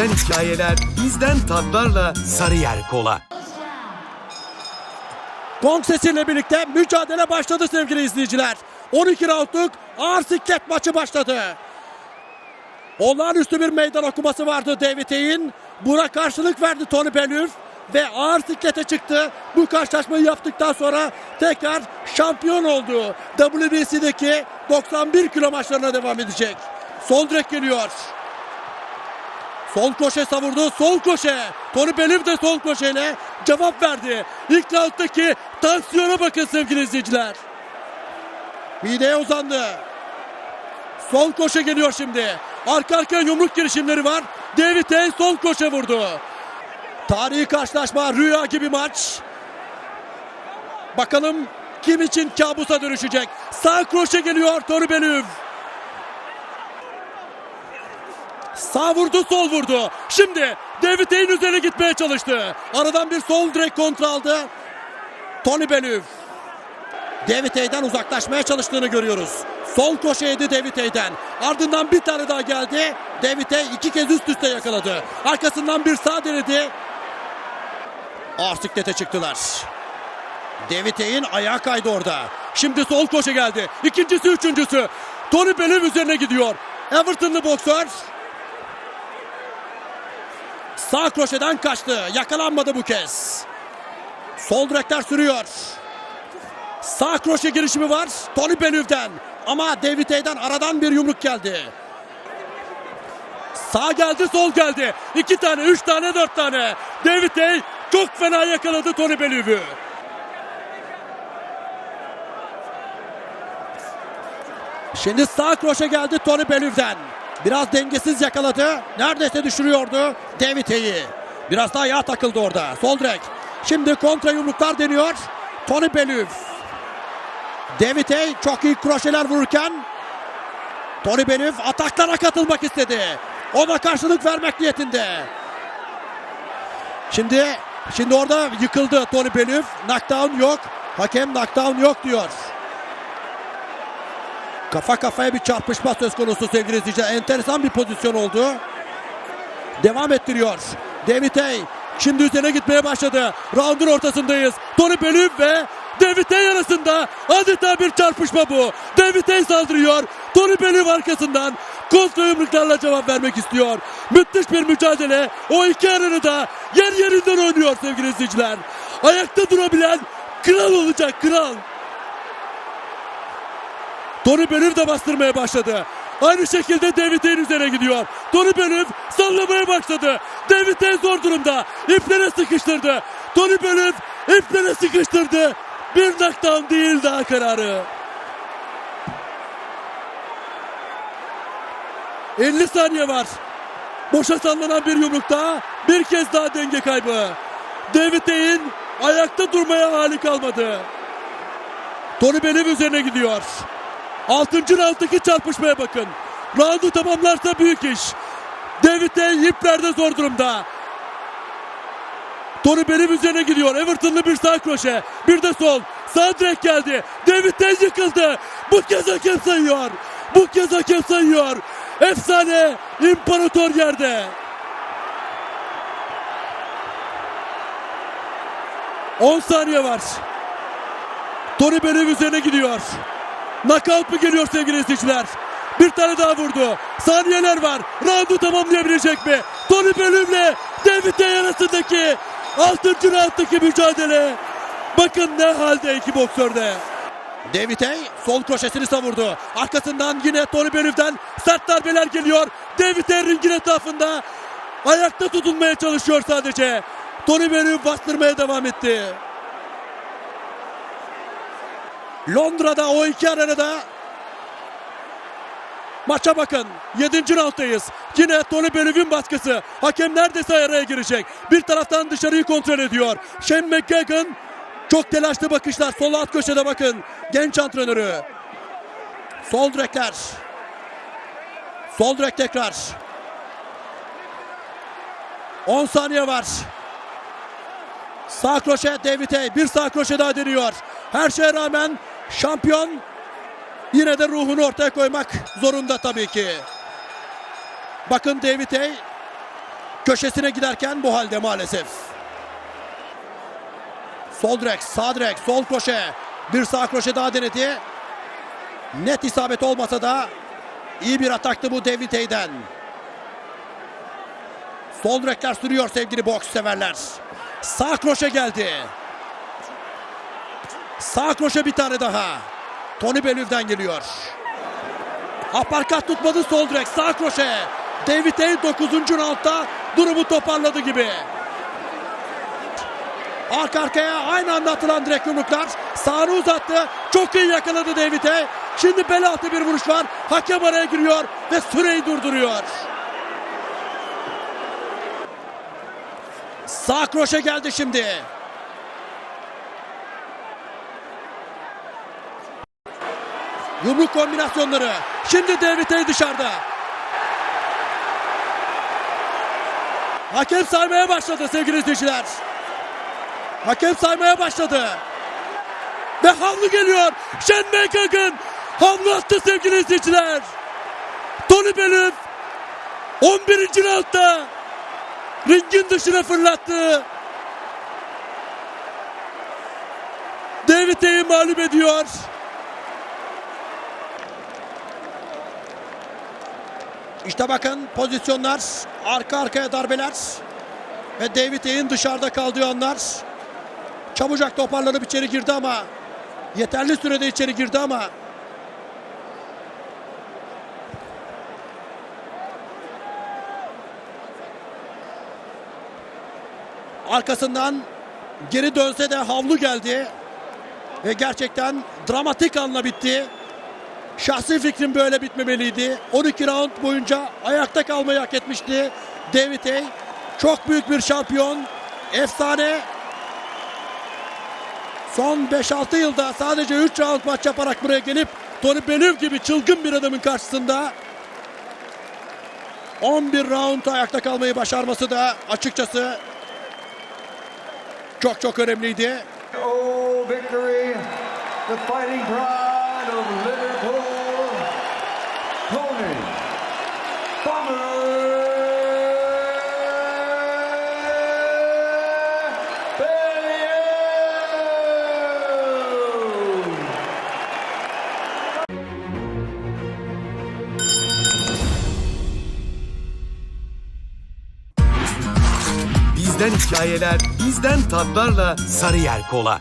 Bizden hikayeler, bizden tatlarla Sarıyer Kola. Gong sesiyle birlikte mücadele başladı sevgili izleyiciler. 12 roundluk ağır siklet maçı başladı. Olağanüstü bir meydan okuması vardı David Haye'in. Buna karşılık verdi Tony Bellew ve ağır siklete çıktı. Bu karşılaşmayı yaptıktan sonra tekrar şampiyon oldu. WBC'deki 91 kilo maçlarına devam edecek. Sol direk geliyor. Sol koşe savurdu. Sol koşe. Tony Bellew de sol koşeyle cevap verdi. İlk rounddaki tansiyona bakın sevgili izleyiciler. Mideye uzandı. Sol koşe geliyor şimdi. Arka arkaya yumruk girişimleri var. David Haye sol koşe vurdu. Tarihi karşılaşma rüya gibi maç. Bakalım kim için kabusa dönüşecek. Sağ kroşe geliyor Tony Bellew. Sağ vurdu sol vurdu. Şimdi David Haye'nin üzerine gitmeye çalıştı. Aradan bir sol direkt kontra aldı. Tony Bellew. David Haye'den uzaklaşmaya çalıştığını görüyoruz. Sol koşeydi David Haye'den. Ardından bir tane daha geldi. David Haye iki kez üst üste yakaladı. Arkasından bir sağ denedi. Ağır siklete çıktılar. David Haye'in ayağı kaydı orada. Şimdi sol koşe geldi. İkincisi üçüncüsü. Tony Bellew üzerine gidiyor. Everton'lı boksör. Sağ kroşeden kaçtı. Yakalanmadı bu kez. Sol direkler sürüyor. Sağ kroşe girişimi var. Tony Bellew'den. Ama David Haye'den aradan bir yumruk geldi. Sağ geldi, sol geldi. İki tane, üç tane, dört tane. Haye çok fena yakaladı Tony Bellew'ü. Şimdi sağ kroşe geldi Tony Bellew'den. Biraz dengesiz yakaladı. Neredeyse düşürüyordu David Haye'i. Biraz daha yağ takıldı orada. Sol. Şimdi kontra yumruklar deniyor. Tony. David Haye çok iyi kroşeler vururken Tony Bellew ataklara katılmak istedi. Ona karşılık vermek niyetinde. Şimdi şimdi orada yıkıldı Tony Bellew. Knockdown yok. Hakem knockdown yok diyor. Kafa kafaya bir çarpışma söz konusu sevgili izleyiciler. Enteresan bir pozisyon oldu. Devam ettiriyor. Haye şimdi üzerine gitmeye başladı. Round'un ortasındayız. Tony Bellew ve Haye arasında adeta bir çarpışma bu. Haye saldırıyor. Tony Bellew arkasından kontra yumruklarla cevap vermek istiyor. Müthiş bir mücadele. O iki aranı da yer yerinden oynuyor sevgili izleyiciler. Ayakta durabilen kral olacak kral. Tony Bellew de bastırmaya başladı. Aynı şekilde David Haye'nin üzerine gidiyor. Tony Bellew sallamaya başladı. David Haye zor durumda. İplere sıkıştırdı. Tony Bellew iplere sıkıştırdı. Bir knockdown değil daha kararı. 50 saniye var. Boşa sallanan bir yumruk daha. Bir kez daha denge kaybı. David Haye'in ayakta durmaya hali kalmadı. Tony Bellew üzerine gidiyor. Altıncı rounddaki çarpışmaya bakın. Roundu tamamlarsa büyük iş. David Haye iplerde zor durumda. Tony Bellew üzerine gidiyor. Everton'lı bir sağ kroşe. Bir de sol. Sağ direk geldi. David Haye yıkıldı. Bu kez hakem sayıyor. Bu kez hakem sayıyor. Efsane imparator yerde. On saniye var. Tony Bellew üzerine gidiyor. Knockout mı geliyor sevgili izleyiciler? Bir tane daha vurdu. Saniyeler var. Roundu tamamlayabilecek mi? Tony ile David Haye arasındaki 6. rounddaki mücadele. Bakın ne halde iki boksörde. David Haye sol kroşesini savurdu. Arkasından yine Tony Bellew'den sert darbeler geliyor. David Haye ringin etrafında ayakta tutunmaya çalışıyor sadece. Tony Bellew bastırmaya devam etti. Londra'da o iki arenada maça bakın. 7. rounddayız. Yine Tony Bellew'in baskısı. Hakem neredeyse araya girecek. Bir taraftan dışarıyı kontrol ediyor. Shane McGuigan çok telaşlı bakışlar. Sol alt köşede bakın. Genç antrenörü. Sol direkler. Sol direk tekrar. 10 saniye var. Sağ kroşe Haye. Bir sağ kroşe daha deniyor. Her şeye rağmen şampiyon yine de ruhunu ortaya koymak zorunda tabii ki. Bakın Haye köşesine giderken bu halde maalesef. Sol direk, sağ direk, sol kroşe. Bir sağ kroşe daha denedi. Net isabet olmasa da iyi bir ataktı bu David Hay'den. Sol direkler sürüyor sevgili boks severler. Sağ kroşe geldi. Sağ kroşe bir tane daha. Tony Bellew'den geliyor. Aparkat tutmadı sol direk. Sağ kroşe. David Hay 9. roundda durumu toparladı gibi. Arka arkaya aynı anda atılan direkt yumruklar. Sağını uzattı. Çok iyi yakaladı David Hay. Şimdi bel altı bir vuruş var. Hakem araya giriyor ve süreyi durduruyor. Sağ kroşe geldi şimdi. Yumruk kombinasyonları. Şimdi Hay dışarıda. Hakem saymaya başladı sevgili izleyiciler. Hakem saymaya başladı. Ve havlu geliyor. Shane McGugan havlu attı sevgili izleyiciler. Tony Bellew 11. roundda ringin dışına fırlattı. David Hay'i mağlup ediyor. İşte bakın pozisyonlar, arka arkaya darbeler ve David Hay'in dışarıda kaldığı anlar. Çabucak toparlanıp içeri girdi ama yeterli sürede içeri girdi ama arkasından geri dönse de havlu geldi ve gerçekten dramatik anla bitti. Şahsi fikrim böyle bitmemeliydi. 12 round boyunca ayakta kalmayı hak etmişti David Hay. Çok büyük bir şampiyon. Efsane. Son 5-6 yılda sadece 3 round maç yaparak buraya gelip Tony Bellew gibi çılgın bir adamın karşısında 11 round ayakta kalmayı başarması da açıkçası çok çok önemliydi. Oh, victory, the fighting pride of Liverpool, Tony Bomber hikayeler, bizden tatlarla Sarıyer Kola.